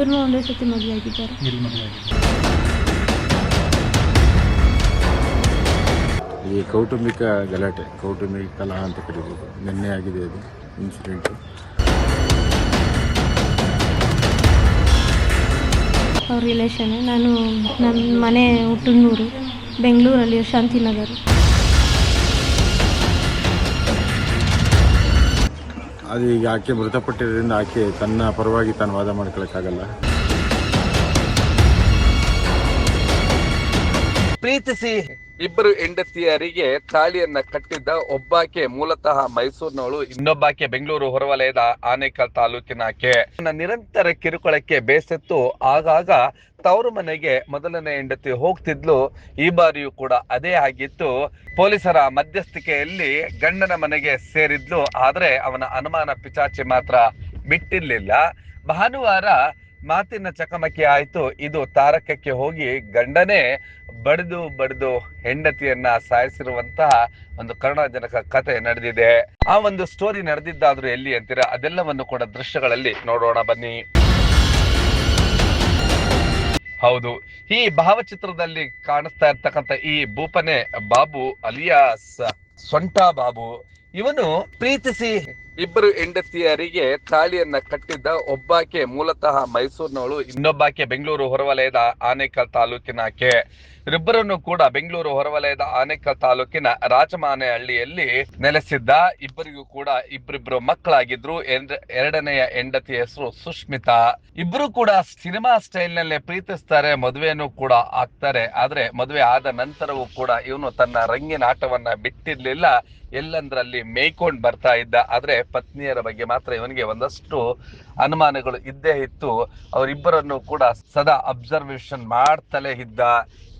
ಇಬ್ಬರೂ ಒಂದೇ ಸತಿ ಮದುವೆ ಆಗಿದ್ದಾರೆ. ಎಲ್ಲಿ ಮದುವೆ ಆಗಿದೆ ಈ ಕೌಟುಂಬಿಕ ಗಲಾಟೆ ಕೌಟುಂಬಿಕ ಕಲಹ ಅಂತ ಕರಿಬೋದು. ನಿನ್ನೆ ಆಗಿದೆ ಅದು ಇನ್ಸಿಡೆಂಟು ಅವ್ರ ರಿಲೇಷನ್ ನಾನು ನನ್ನ ಮನೆ ಹುಟ್ಟೂರು ಬೆಂಗಳೂರಲ್ಲಿ ಶಾಂತಿನಗರ. ಅದು ಈಗ ಆಕೆ ಮೃತಪಟ್ಟಿರೋದ್ರಿಂದ ಆಕೆ ತನ್ನ ಪರವಾಗಿ ತಾನು ವಾದ ಮಾಡ್ಕೊಳಕ್ಕಾಗಲ್ಲ. ಪ್ರೀತಿಸಿ ಇಬ್ಬರು ಹೆಂಡತಿಯರಿಗೆ ತಾಳಿಯನ್ನ ಕಟ್ಟಿದ್ದ ಒಬ್ಬಾಕೆ ಮೂಲತಃ ಮೈಸೂರಿನವಳು, ಇನ್ನೊಬ್ಬಾಕೆ ಬೆಂಗಳೂರು ಹೊರವಲಯದ ಆನೇಕಲ್ ತಾಲೂಕಿನಾಕೆ ಆಕೆ. ನಿರಂತರ ಕಿರುಕುಳಕ್ಕೆ ಬೇಸತ್ತು, ಆಗಾಗ ತವರು ಮನೆಗೆ ಮೊದಲನೇ ಹೆಂಡತಿ ಹೋಗ್ತಿದ್ಲು. ಈ ಬಾರಿಯೂ ಕೂಡ ಅದೇ ಆಗಿತ್ತು. ಪೊಲೀಸರ ಮಧ್ಯಸ್ಥಿಕೆಯಲ್ಲಿ ಗಂಡನ ಮನೆಗೆ ಸೇರಿದ್ಲು. ಆದ್ರೆ ಅವನ ಅನುಮಾನ ಪಿಚಾಚಿ ಮಾತ್ರ ಬಿಟ್ಟಿರ್ಲಿಲ್ಲ. ಭಾನುವಾರ ಮಾತಿನ ಚಕಮಕಿ ಆಯಿತು. ಇದು ತಾರಕಕ್ಕೆ ಹೋಗಿ ಗಂಡನೇ ಬಡಿದು ಬಡಿದು ಹೆಂಡತಿಯನ್ನ ಸಾಯಿಸಿರುವಂತಹ ಒಂದು ಕರುಣಾಜನಕ ಕತೆ ನಡೆದಿದೆ. ಆ ಒಂದು ಸ್ಟೋರಿ ನಡೆದಿದ್ದಾದ್ರೂ ಎಲ್ಲಿ ಅಂತೀರಾ? ಅದೆಲ್ಲವನ್ನು ಕೂಡ ದೃಶ್ಯಗಳಲ್ಲಿ ನೋಡೋಣ ಬನ್ನಿ. ಹೌದು, ಈ ಭಾವಚಿತ್ರದಲ್ಲಿ ಕಾಣಿಸ್ತಾ ಇರ್ತಕ್ಕಂಥ ಈ ಭೂಪನೆ ಬಾಬು ಅಲಿಯಾಸ್ ಸೊಂಟಾ ಬಾಬು. ಇವನು ಪ್ರೀತಿಸಿ ಇಬ್ಬರು ಹೆಂಡತಿಯರಿಗೆ ತಾಳಿಯನ್ನ ಕಟ್ಟಿದ್ದ ಒಬ್ಬಾಕೆ ಮೂಲತಃ ಮೈಸೂರಿನವಳು, ಇನ್ನೊಬ್ಬಾಕೆ ಬೆಂಗಳೂರು ಹೊರವಲಯದ ಆನೇಕಲ್ ತಾಲೂಕಿನಾಕೆ ಇವರಿಬ್ಬರನ್ನು ಕೂಡ ಬೆಂಗಳೂರು ಹೊರವಲಯದ ಆನೇಕಲ್ ತಾಲೂಕಿನ ರಾಜಮಾನೆಹಳ್ಳಿಯಲ್ಲಿ ನೆಲೆಸಿದ್ದ ಇಬ್ಬರಿಗೂ ಕೂಡ ಇಬ್ಬರಿಬ್ರು ಮಕ್ಕಳಾಗಿದ್ರು. ಎರಡನೆಯ ಹೆಂಡತಿ ಹೆಸರು ಸುಷ್ಮಿತಾ. ಇಬ್ರು ಕೂಡ ಸಿನಿಮಾ ಸ್ಟೈಲ್ ನಲ್ಲೇ ಪ್ರೀತಿಸ್ತಾರೆ, ಮದುವೆನೂ ಕೂಡ ಆಗ್ತಾರೆ. ಆದ್ರೆ ಮದುವೆ ಆದ ನಂತರವೂ ಕೂಡ ಇವನು ತನ್ನ ರಂಗಿನ ಆಟವನ್ನ ಬಿಟ್ಟಿರ್ಲಿಲ್ಲ. ಎಲ್ಲಂದ್ರಲ್ಲಿ ಮೇಯ್ಕೊಂಡ್ ಬರ್ತಾ ಇದ್ದ. ಆದ್ರೆ ಪತ್ನಿಯರ ಬಗ್ಗೆ ಮಾತ್ರ ಇವನಿಗೆ ಒಂದಷ್ಟು ಅನುಮಾನಗಳು ಇದ್ದೇ ಇತ್ತು. ಅವರಿಬ್ಬರನ್ನು ಕೂಡ ಸದಾ ಅಬ್ಸರ್ವೇಷನ್ ಮಾಡ್ತಲೇ ಇದ್ದ.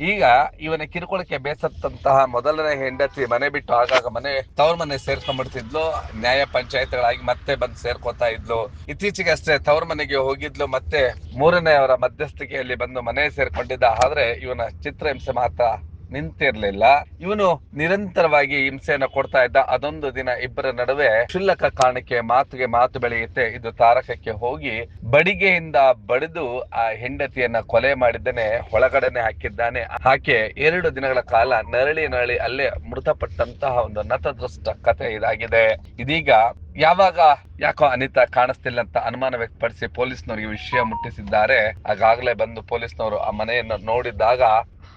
ಈಗ ಇವನ ಕಿರುಕುಳಕ್ಕೆ ಬೇಸತ್ತಂತಹ ಮೊದಲನೇ ಹೆಂಡತಿ ಮನೆ ಬಿಟ್ಟು ಆಗಾಗ ಮನೆ ತವ್ರ ಮನೆ ಸೇರ್ಕೊಂಡ್ಬಿಡ್ತಿದ್ಲು. ನ್ಯಾಯ ಪಂಚಾಯತ್ಗಳಾಗಿ ಮತ್ತೆ ಬಂದು ಸೇರ್ಕೋತಾ ಇದ್ಲು. ಇತ್ತೀಚೆಗೆ ಅಷ್ಟೇ ತವ್ರ ಮನೆಗೆ ಹೋಗಿದ್ಲು. ಮತ್ತೆ ಮೂರನೇ ಅವರ ಮಧ್ಯಸ್ಥಿಕೆಯಲ್ಲಿ ಬಂದು ಮನೆ ಸೇರ್ಕೊಂಡಿದ್ದ. ಆದ್ರೆ ಇವನ ಚಿತ್ರಹಿಂಸೆ ಮಾತ್ರ ನಿಂತಿರ್ಲಿಲ್ಲ. ಇವನು ನಿರಂತರವಾಗಿ ಹಿಂಸೆಯನ್ನು ಕೊಡ್ತಾ ಇದ್ದ ಅದೊಂದು ದಿನ ಇಬ್ಬರ ನಡುವೆ ಕ್ಷುಲ್ಲಕ ಕಾರಣಕ್ಕೆ ಮಾತುಗೆ ಮಾತು ಬೆಳೆಯುತ್ತೆ. ಇದು ತಾರಕಕ್ಕೆ ಹೋಗಿ ಬಡಿಗೆಯಿಂದ ಬಡಿದು ಆ ಹೆಂಡತಿಯನ್ನ ಕೊಲೆ ಮಾಡಿದ್ದಾನೆ ಒಳಗಡೆನೆ ಹಾಕಿದ್ದಾನೆ. ಆಕೆ ಎರಡು ದಿನಗಳ ಕಾಲ ನರಳಿ ನರಳಿ ಅಲ್ಲೇ ಮೃತಪಟ್ಟಂತಹ ಒಂದು ನತದೃಷ್ಟ ಕಥೆ ಇದಾಗಿದೆ. ಇದೀಗ ಯಾವಾಗ ಯಾಕೋ ಅನಿತಾ ಕಾಣಿಸ್ತಿಲ್ಲ ಅಂತ ಅನುಮಾನ ವ್ಯಕ್ತಪಡಿಸಿ ಪೊಲೀಸ್ನವರಿಗೆ ವಿಷಯ ಮುಟ್ಟಿಸಿದ್ದಾರೆ. ಆಗಾಗಲೇ ಬಂದು ಪೊಲೀಸ್ನವರು ಆ ಮನೆಯನ್ನು ನೋಡಿದಾಗ,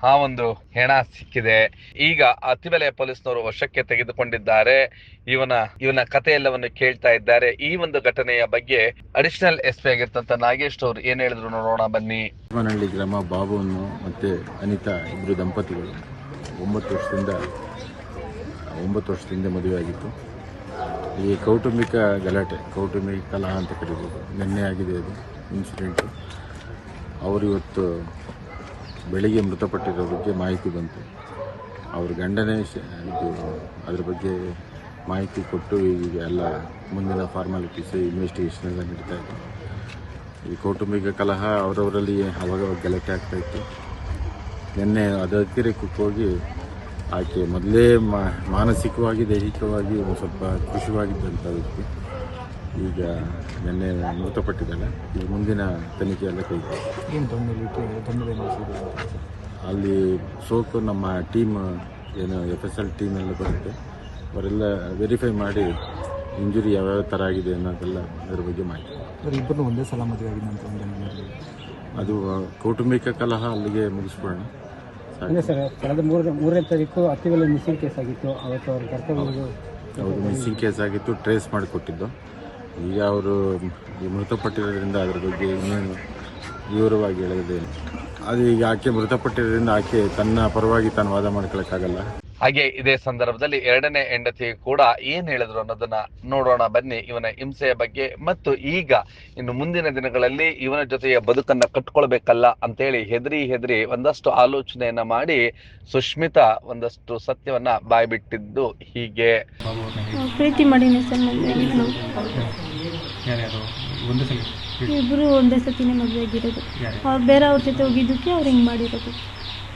ಆ ಒಂದು ಹೆಣ ಸಿಕ್ಕಿದೆ. ಈಗ ಅತಿಬೆಲೆ ಪೊಲೀಸ್ನವರು ವಶಕ್ಕೆ ತೆಗೆದುಕೊಂಡಿದ್ದಾರೆ. ಇವನ ಇವನ ಕಥೆ ಎಲ್ಲವನ್ನು ಕೇಳ್ತಾ ಇದ್ದಾರೆ. ಈ ಒಂದು ಘಟನೆಯ ಬಗ್ಗೆ ಅಡಿಷನಲ್ ಎಸ್ ಪಿ ಆಗಿರ್ತಂತ ನಾಗೇಶ್ ಅವರು ಏನ್ ಹೇಳಿದ್ರು ನೋಡೋಣ, ಬನ್ನಿ. ಮನಹಳ್ಳಿ ಗ್ರಾಮ ಬಾಬುವನ್ನು ಮತ್ತೆ ಅನಿತಾ ಇಬ್ಬರು ದಂಪತಿಗಳು. ಒಂಬತ್ತು ವರ್ಷದಿಂದ ಒಂಬತ್ತು ವರ್ಷದಿಂದ ಮದುವೆ ಆಗಿತ್ತು ಈ ಕೌಟುಂಬಿಕ ಗಲಾಟೆ, ಕೌಟುಂಬಿಕ ಕಲಹ ಅಂತ ಕರಿಬೋದು. ನಿನ್ನೆ ಆಗಿದೆ ಅದು ಇನ್ಸಿಡೆಂಟು ಅವರು ಇವತ್ತು ಬೆಳಿಗ್ಗೆ ಮೃತಪಟ್ಟಿರೋ ಬಗ್ಗೆ ಮಾಹಿತಿ ಬಂತು. ಅವ್ರ ಗಂಡನೇ ಇದು ಅದ್ರ ಬಗ್ಗೆ ಮಾಹಿತಿ ಕೊಟ್ಟು ಈಗ ಎಲ್ಲ ಮುಂದಿನ ಫಾರ್ಮಾಲಿಟೀಸ್ ಇನ್ವೆಸ್ಟಿಗೇಷನ್ ಎಲ್ಲ ನಡೀತಾ ಇದೆ. ಈ ಕೌಟುಂಬಿಕ ಕಲಹ ಅವರವರಲ್ಲಿ ಅವಾಗ ಗಲಾಟೆ ಆಗ್ತಾಯಿತ್ತು ನಿನ್ನೆ ಅದು ಅತಿರೇಕಕ್ಕೆ ಹೋಗಿ ಆಕೆ ಮೊದಲೇ ಮಾನಸಿಕವಾಗಿ ದೈಹಿಕವಾಗಿ ಒಂದು ಸ್ವಲ್ಪ ಖುಷಿವಾಗಿದ್ದಂಥ ವ್ಯಕ್ತಿ ಈಗ ನಿನ್ನೆ ಮೃತಪಟ್ಟಿದ್ದಾನೆ ಈಗ ಮುಂದಿನ ತನಿಖೆಯೆಲ್ಲ ಎಲ್ಲ ಕೈ ಏನು ತೊಂದರೆ ತೊಂದರೆ ಮಾಡಿಸಿದ್ರು ಅಲ್ಲಿ ಸೋಕು ನಮ್ಮ ಟೀಮ್ ಏನು ಎಫ್ ಎಸ್ ಎಲ್ ಟೀಮ್ ಎಲ್ಲ ಬರುತ್ತೆ. ಅವರೆಲ್ಲ ವೆರಿಫೈ ಮಾಡಿ ಇಂಜುರಿ ಯಾವ್ಯಾವ ಥರ ಆಗಿದೆ ಅನ್ನೋದೆಲ್ಲ ಅದರ ಬಗ್ಗೆ ಮಾಹಿತಿ. ಅವ್ರು ಇಬ್ಬರು ಒಂದೇ ಸಲ ಮದುವೆ ಆಗಿದೆ ಅಂತ ಅದು ಕೌಟುಂಬಿಕ ಕಲಹ ಅಲ್ಲಿಗೆ ಮುಗಿಸ್ಬಿಡೋಣ ಅದೇ ಸರ್, ಕಳೆದ ಮೂರನೇ ಮೂರನೇ ತಾರೀಕು ಅತ್ತಿವೆಲ್ಲ ಮಿಸ್ಸಿಂಗ್ ಕೇಸ್ ಆಗಿತ್ತು. ಅವತ್ತು ಅವ್ರು ಕರ್ಕೊಂಡು ಅವರು ಮಿಸ್ಸಿಂಗ್ ಕೇಸ್ ಆಗಿತ್ತು ಟ್ರೇಸ್ ಮಾಡಿಕೊಟ್ಟಿದ್ದು. ಈಗ ಅವರು ಮೃತಪಟ್ಟಿರೋದ್ರಿಂದ ಅದ್ರ ಬಗ್ಗೆ ಇನ್ನೇನು ವಿವರವಾಗಿ ಹೇಳಿದೆ ಅದು ಈಗ ಆಕೆ ಮೃತಪಟ್ಟಿರೋದ್ರಿಂದ ಆಕೆ ತನ್ನ ಪರವಾಗಿ ತಾನು ವಾದ ಮಾಡ್ಕೊಳಕ್ಕಾಗಲ್ಲ. ಹಾಗೆ ಇದೇ ಸಂದರ್ಭದಲ್ಲಿ ಎರಡನೇ ಹೆಂಡತಿ ಕೂಡ ಏನ್ ಹೇಳಿದ್ರು ಅನ್ನೋದನ್ನ ನೋಡೋಣ. ಬನ್ನಿ ಇವನ ಹಿಂಸೆಯ ಬಗ್ಗೆ ಮತ್ತು ಈಗ ಇನ್ನು ಮುಂದಿನ ದಿನಗಳಲ್ಲಿ ಇವನ ಜೊತೆಯ ಬದುಕನ್ನ ಕಟ್ಕೊಳ್ಬೇಕಲ್ಲ ಅಂತೇಳಿ ಹೆದರಿ ಹೆದರಿ ಒಂದಷ್ಟು ಆಲೋಚನೆಯನ್ನ ಮಾಡಿ ಸುಷ್ಮಿತಾ ಒಂದಷ್ಟು ಸತ್ಯವನ್ನ ಬಾಯ್ಬಿಟ್ಟಿದ್ದು ಹೀಗೆ. ಪ್ರೀತಿ ಮಾಡಿನಿ ಸರ್ ಯಾರ್ಯಾರು? ಒಂದೇ ಸತಿನೇ ಮದುವೆ ಆಗಿರೋದು ಅವ್ರು ಬೇರೆ ಅವ್ರ ಜೊತೆ ಹೋಗಿದ್ದಕ್ಕೆ ಅವ್ರು ಹಿಂಗ್ ಮಾಡಿರೋದು.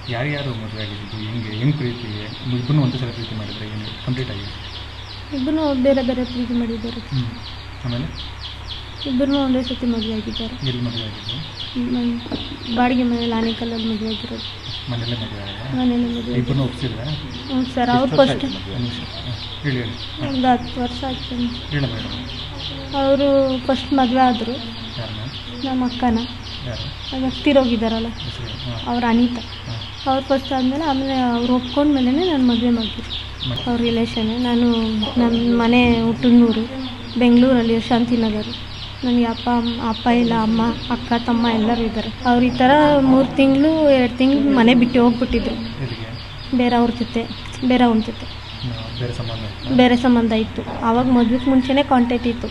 ಯಾರ್ಯಾರು ಮದುವೆ ಆಗಿದ್ದು ಹೆಂಗೆ ಹೆಂಗೆ ಪ್ರೀತಿ ಇಬ್ಬನು ಒಂದು ಸಲ ಪ್ರೀತಿ ಮಾಡಿದ್ರೆ ಏನು ಕಂಪ್ಲೀಟ್ ಆಗಿ? ಇಬ್ಬರು ಬೇರೆ ಬೇರೆ ಪ್ರೀತಿ ಮಾಡಿದ್ದಾರೆ. ಹ್ಞೂ ಆಮೇಲೆ? ಇಬ್ಬರು ಒಂದೇ ಸತಿ ಮದುವೆ ಆಗಿದ್ದಾರೆ. ಎಲ್ಲಿ ಮದುವೆ ಆಗಿದ್ದು? ಮ್, ಬಾಡಿಗೆ ಮನೇಲಿ ಆನೇಕಲ್ಲಲ್ಲಿ ಮದುವೆ ಆಗಿರೋದು. ಮನೆಯಲ್ಲೇ ಮದುವೆ ಆಗಿದೆ ಮನೇಲಿ ಮದುವೆ ಇಬ್ಬರು ಒಪ್ಸಿದ್ರೆ ಹ್ಞೂ ಸರ್ ಅವ್ರು ಫಸ್ಟ್ ಹೇಳಿ ಹೇಳಿ. ಹಾಂ. ಒಂದು ಹತ್ತು ವರ್ಷ ಆಯ್ತು ಹೇಳಿ ಮೇಡಮ್. ಅವರು ಫಸ್ಟ್ ಮದುವೆ ಆದರು. ಯಾರನ್ನ? ನಮ್ಮ ಅಕ್ಕನ ಯಾರು? ಆಗ ತೀರೋಗಿದ್ದಾರಲ್ಲ. ಹೆಸರು ಹಾಂ. ಅವ್ರ ಅನಿತಾ. ಹಾಂ. ಅವ್ರು ಫಸ್ಟ್ ಆದಮೇಲೆ ಆಮೇಲೆ ಅವ್ರು ಒಪ್ಕೊಂಡ್ಮೇಲೆ ನಾನು ಮದುವೆ ಮಾಡಿದ್ರು ಅವ್ರ ರಿಲೇಷನ್ ನಾನು ನಮ್ಮ ಮನೆ ಹುಟ್ಟೂರು ಬೆಂಗಳೂರಲ್ಲಿ ಶಾಂತಿನಗರ. ನನಗೆ ಅಪ್ಪ ಅಮ್ಮ ಅಪ್ಪ ಇಲ್ಲ ಅಮ್ಮ ಅಕ್ಕ ತಮ್ಮ ಎಲ್ಲರೂ ಇದ್ದಾರೆ. ಅವ್ರು ಈ ಥರ ಮೂರು ತಿಂಗಳು ಎರಡು ತಿಂಗಳು ಮನೆ ಬಿಟ್ಟು ಹೋಗ್ಬಿಟ್ಟಿದ್ರು. ಬೇರೆ ಅವ್ರ ಜೊತೆ ಬೇರೆ ಅವ್ನ ಜೊತೆ ಬೇರೆ ಸಂಬಂಧ ಇತ್ತು. ಆವಾಗ ಮದುವೆಗೆ ಮುಂಚೆನೇ ಕಾಂಟ್ಯಾಕ್ಟ್ ಇತ್ತು.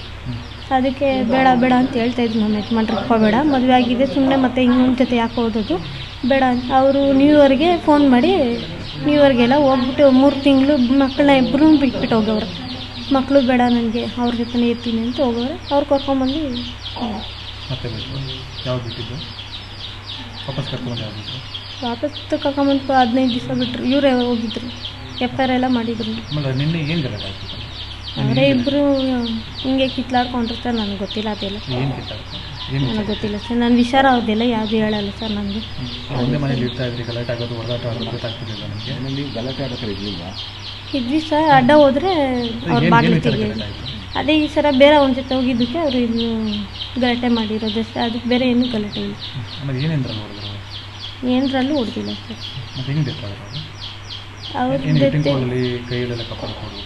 ಅದಕ್ಕೆ ಬೇಡ ಬೇಡ ಅಂತ ಹೇಳ್ತಾ ಇದ್ರು ನಮ್ಮ ಯಜಮಾನ್ರಪ್ಪ ಬೇಡ ಮದುವೆ ಆಗಿದೆ ಸುಮ್ಮನೆ ಮತ್ತೆ ಇನ್ನೊಂದು ಜೊತೆ ಯಾಕೆ ಓದೋದು ಬೇಡ ಅಂತ. ಅವರು ನ್ಯೂ ಇಯರ್ಗೆ ಫೋನ್ ಮಾಡಿ ನ್ಯೂ ಇಯರ್ಗೆಲ್ಲ ಹೋಗ್ಬಿಟ್ಟು ಮೂರು ತಿಂಗಳು ಮಕ್ಕಳನ್ನ ಇಬ್ಬರೂ ಬಿಟ್ಬಿಟ್ಟು ಹೋಗೋರು ಮಕ್ಕಳು ಬೇಡ ನನಗೆ ಅವ್ರ ಜೊತೆನೇ ಇರ್ತೀನಿ ಅಂತ ಹೋಗೋರೆ ಅವ್ರು ಕರ್ಕೊಂಬಂದು. ಮತ್ತೆ ಬಿಟ್ಟು ಯಾವ್ದು ಬಿಟ್ಟಿದ್ದು? ವಾಪಸ್ ಕರ್ಕೊಂಡು ಕರ್ಕೊಂಬಂದು ಹದಿನೈದು ದಿವಸ ಬಿಟ್ಟರು ಇವರೇ ಹೋಗಿದ್ರು. ಎಫ್ ಐ ಆರ್ ಎಲ್ಲ ಮಾಡಿದ್ರು. ಆಮೇಲೆ ನಿನ್ನೆ ಏನು ಗಲಾಟೆ ಆಯ್ತು? ಅವರೇ ಇಬ್ಬರು ಹಿಂಗೆ ಕಿತ್ಲಾಡ್ಕೊಂಡಿರ್ತಾರೆ ನನಗೆ ಗೊತ್ತಿಲ್ಲ ಅದೆಲ್ಲ. ಏನು ನನಗೆ ಗೊತ್ತಿಲ್ಲ ಸರ್. ನಾನು ವಿಚಾರ ಅವ್ರದ್ದೆಲ್ಲ ಯಾವುದು ಹೇಳಲ್ಲ ಸರ್ ನನಗೆ ಒಂದೇ ಮನೇಲಿ ಇರ್ತಾ ಇದ್ರಿ ಗಲಾಟೆ ಆಗೋದು ಹೊರದಾಟ ಆಗೋದು ಗೊತ್ತಾಗ್ತಿರ್ಲಿಲ್ಲ ನಿಮಗೆ? ನೀವು ಗಲಾಟೆ ಆಡೋಕೆ ಇರಲಿಲ್ಲ ಇದ್ವಿ ಸರ್. ಅಡ್ಡ ಹೋದ್ರೆ ಅವ್ರ ಬಾಗಿಲು ಆಯಿತು? ಅದೇ ಈ ಸರ ಬೇರೆ ಒಂದು ಜೊತೆ ಹೋಗಿದ್ದಕ್ಕೆ ಅವರು ಇದು ಗಲಾಟೆ ಮಾಡಿರೋದು ಅಷ್ಟೇ. ಅದಕ್ಕೆ ಬೇರೆ ಏನೂ ಗಲಾಟೆ ಇಲ್ಲ. ಆಮೇಲೆ ಏನೇನ್ರಲ್ಲಿ ಹೊಡೆದ್ರು ಏನರಲ್ಲೂ ಹೊಡೆದಿಲ್ಲ ಸರ್. ಮತ್ತೆ ಹೆಂಗೆ ಬೇಕಾದ್ರೆ ಅವರು? ಜೊತೆ ಕೈಯಲ್ಲೆಲ್ಲ ಕಪಾಲ ಕೊಡೋದು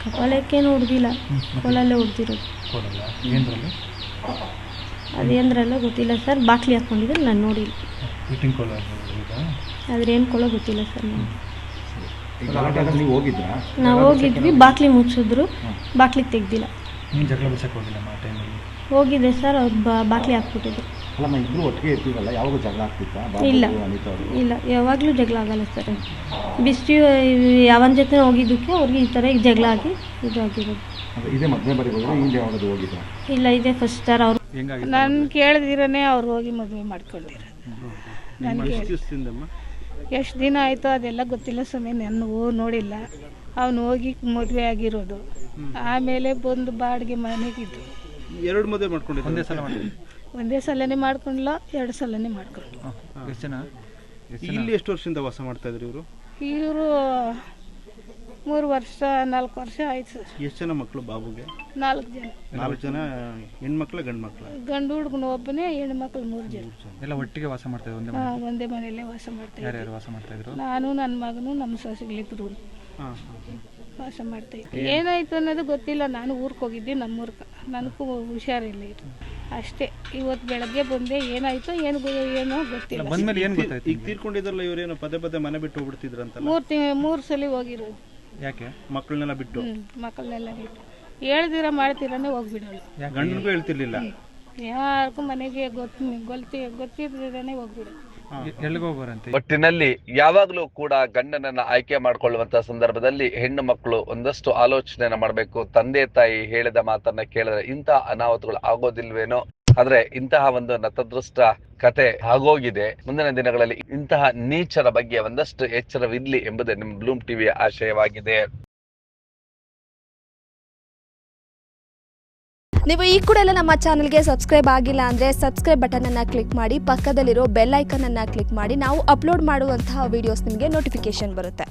ಕಪಾಲಕ್ಕೇನು ಹೊಡೆದಿಲ್ಲ. ಕೋಲಲ್ಲೇ ಹೊಡೆದಿರೋದು. ಕೋಲಲ್ಲ? ಏನರಲ್ಲಿ? ಅದೇಂದ್ರಲ್ಲ ಗೊತ್ತಿಲ್ಲ ಸರ್. ಬಾಟ್ಲಿ ಹಾಕ್ಕೊಂಡಿದ್ರೆ ನಾನು ನೋಡಿ ಅದ್ರೇನು ಕೊಳ ಈಗ? ಆದ್ರೆ ಏನು ಕೊಡೋ ಗೊತ್ತಿಲ್ಲ ಸರ್ ನಾನು ನಾವು ಹೋಗಿದ್ವಿ. ಬಾಟ್ಲಿ ಮುಚ್ಚಿದ್ರು. ಬಾಟ್ಲಿ ತೆಗ್ದಿಲ್ಲ. ಹೋಗಿದೆ ಸರ್. ಅವ್ರು ಬಾ ಬಾಟ್ಲಿ ಹಾಕ್ಬಿಟ್ಟಿದ್ರು. ಅಲ್ಲಮ್ಮ ಇಬ್ಬರು ಒಟ್ಟಿಗೆ ಇರ್ತೀವಲ್ಲ ಯಾವಾಗ ಜಗಳ ಆಗ್ತಿತ್ತಾ? ಇಲ್ಲ. ಇಲ್ಲ. ಯಾವಾಗಲೂ ಜಗಳ ಆಗಲ್ಲ ಸರ್. ಬಿಸ್ಟಿ ಯಾವನ ಜೊತೆ ಹೋಗಿದ್ದಕ್ಕೆ ಅವ್ರಿಗೆ ಈ ಥರ ಈಗ ಜಗಳ ಆಗಿ ಇದು ಆಗಿರೋದು ಅಂದ್ರೆ ಇದೇ ಮದುವೆ ಬರೀ ಹೋದ್ರೆ ಹಿಂದೆ ಹೋಗಿದ್ರಾ ಇಲ್ಲ ಇದೆ ಫಸ್ಟ್ ಸ್ಟಾರ್ ಅವರು. ಹೆಂಗಾಗಿತ್ತು ನಾನು ಕೇಳ್ದಿರನೇ ಅವ್ರು ಹೋಗಿ ಮದುವೆ ಮಾಡ್ಕೊಂಡಿರ ನನಗೆ ಎಷ್ಟು ದಿನ ಆಯಿತು ಅದೆಲ್ಲ ಗೊತ್ತಿಲ್ಲ ಸ್ವಾಮಿ ನಾನು ಹೋ- ನೋಡಿಲ್ಲ. ಅವನು ಹೋಗಿ ಮದುವೆ ಆಗಿರೋದು. ಆಮೇಲೆ ಬಂದು ಬಾಡಿಗೆ ಮನೆಗಿದ್ದು ಎರಡು ಮದುವೆ ಮಾಡ್ಕೊಂಡಿದ್ದೆ? ಒಂದೇ ಸಲ ಒಂದೇ ಸಲನೇ ಮಾಡ್ಕೊಂಡ್ಲ ಎರಡು ಸಲನೇ ಮಾಡ್ಕೊಂಡು ಎಷ್ಟು ಜನ? ಇಲ್ಲಿ ಎಷ್ಟು ವರ್ಷದಿಂದ ವಾಸ ಮಾಡ್ತಾ ಇದ್ರು ಇವರು? ಇವರು ಮೂರು ವರ್ಷ ನಾಲ್ಕು ವರ್ಷ ಆಯ್ತು ಸರ್. ಎಷ್ಟು ಜನ ಮಕ್ಕಳು ಬಾಬುಗೆ? ನಾಲ್ಕು ಜನ. ನಾಲ್ಕು ಜನ ಹೆಣ್ಮಕ್ಳು ಗಂಡು ಮಕ್ಕಳು ಗಂಡು ಹುಡುಗನ ಒಬ್ಬನೇ ಹೆಣ್ಮಕ್ಳು ಮೂರು ಜನ. ಎಲ್ಲ ಒಟ್ಟಿಗೆ ವಾಸ ಮಾಡ್ತಾ ಇದ್ರು ಒಂದೇ ಹಾ, ಒಂದೇ ಮನೆಯಲ್ಲೇ ವಾಸ ಮಾಡ್ತಾ ಇದ್ವಿ. ಯಾರ್ಯಾರು ವಾಸ ಮಾಡ್ತಾ ಇದ್ರು? ನಾನು ನನ್ನ ಮಗನು ನಮ್ಮ ಸೊಸೆಗಳಿಬ್ರು ಹಾಂ ವಾಸ ಮಾಡ್ತಾ ಇದ್ದೆ ಏನಾಯ್ತು ಅನ್ನೋದು ಗೊತ್ತಿಲ್ಲ. ನಾನು ಊರ್ಕ ಹೋಗಿದ್ದೆ ನಮ್ಮೂರ್ಗೆ ನನಗೂ ಹುಷಾರಿಲ್ಲ ಇದು. ಅಷ್ಟೇ. ಇವತ್ತು ಬೆಳಗ್ಗೆ ಬಂದೆ. ಏನಾಯ್ತು ಏನು ಗೊ- ಏನೋ ಗೊತ್ತಿಲ್ಲ. ಬಂದ್ಮೇಲೆ ಏನು ಗೊತ್ತಾಯ್ತು ಈಗ ತೀರ್ಕೊಂಡಿದ್ರಲ್ಲ ಇವ್ರೇನು ಪದೇ ಪದೇ ಮನೆ ಬಿಟ್ಟು ಹೋಗ್ಬಿಡ್ತಿದ್ರಂತಲ್ಲ? ಮೂರು ತಿಂಗ್ ಮೂರು ಸಲ ಹೋಗಿರೋದು. ಯಾಕೆ? ಮಕ್ಕಳನ್ನೆಲ್ಲ ಬಿಟ್ಟು? ಮಕ್ಕಳನ್ನೆಲ್ಲ ಬಿಟ್ಟು. ಹೇಳ್ದಿರ ಮಾಡ್ತೀರನೇ ಹೋಗ್ಬಿಡೋಳು ಗಂಡನಿಗೂ ಹೇಳ್ತಿರ್ಲಿಲ್ಲ? ಯಾರಿಗೂ ಮನೆಗೆ ಗೊತ್ತು ಗೊತ್ತಿ ಗೊತ್ತಿದ್ರೆ ಹೋಗ್ಬಿಡೋದು ಒಟ್ಟಿನಲ್ಲಿ ಯಾವಾಗಲೂ ಕೂಡ ಗಂಡನನ್ನ ಆಯ್ಕೆ ಮಾಡ್ಕೊಳ್ಳುವಂತ ಸಂದರ್ಭದಲ್ಲಿ ಹೆಣ್ಣು ಮಕ್ಕಳು ಒಂದಷ್ಟು ಆಲೋಚನೆಯನ್ನ ಮಾಡಬೇಕು. ತಂದೆ ತಾಯಿ ಹೇಳಿದ ಮಾತನ್ನ ಕೇಳಿದ್ರೆ ಇಂತ ಅನಾಹುತಗಳು ಆಗೋದಿಲ್ವೇನೋ ಆದ್ರೆ ಇಂತಹ ಒಂದು ನತದೃಷ್ಟ ಕತೆ ಆಗೋಗಿದೆ. ಮುಂದಿನ ದಿನಗಳಲ್ಲಿ ಇಂತಹ ನೀಚರ ಬಗ್ಗೆ ಒಂದಷ್ಟು ಎಚ್ಚರವಿರ್ಲಿ ಎಂಬುದೇ ನಿಮ್ಮ ಬ್ಲೂಮ್ ಟಿವಿಯ ಆಶಯವಾಗಿದೆ. ನೀವು ಈ ಕೂಡ ಎಲ್ಲ ನಮ್ಮ ಚಾನಲ್ಗೆ ಸಬ್ಸ್ಕ್ರೈಬ್ ಆಗಿಲ್ಲ ಅಂದರೆ ಸಬ್ಸ್ಕ್ರೈಬ್ ಬಟನ್ ಬಟನನ್ನು ಕ್ಲಿಕ್ ಮಾಡಿ, ಪಕ್ಕದಲ್ಲಿರೋ ಬೆಲ್ ಐಕನನ್ನು ಕ್ಲಿಕ್ ಮಾಡಿ, ನಾವು ಅಪ್ಲೋಡ್ ಮಾಡುವಂತಹ ವಿಡಿಯೋಸ್ ನಿಮಗೆ ನೋಟಿಫಿಕೇಶನ್ ಬರುತ್ತೆ.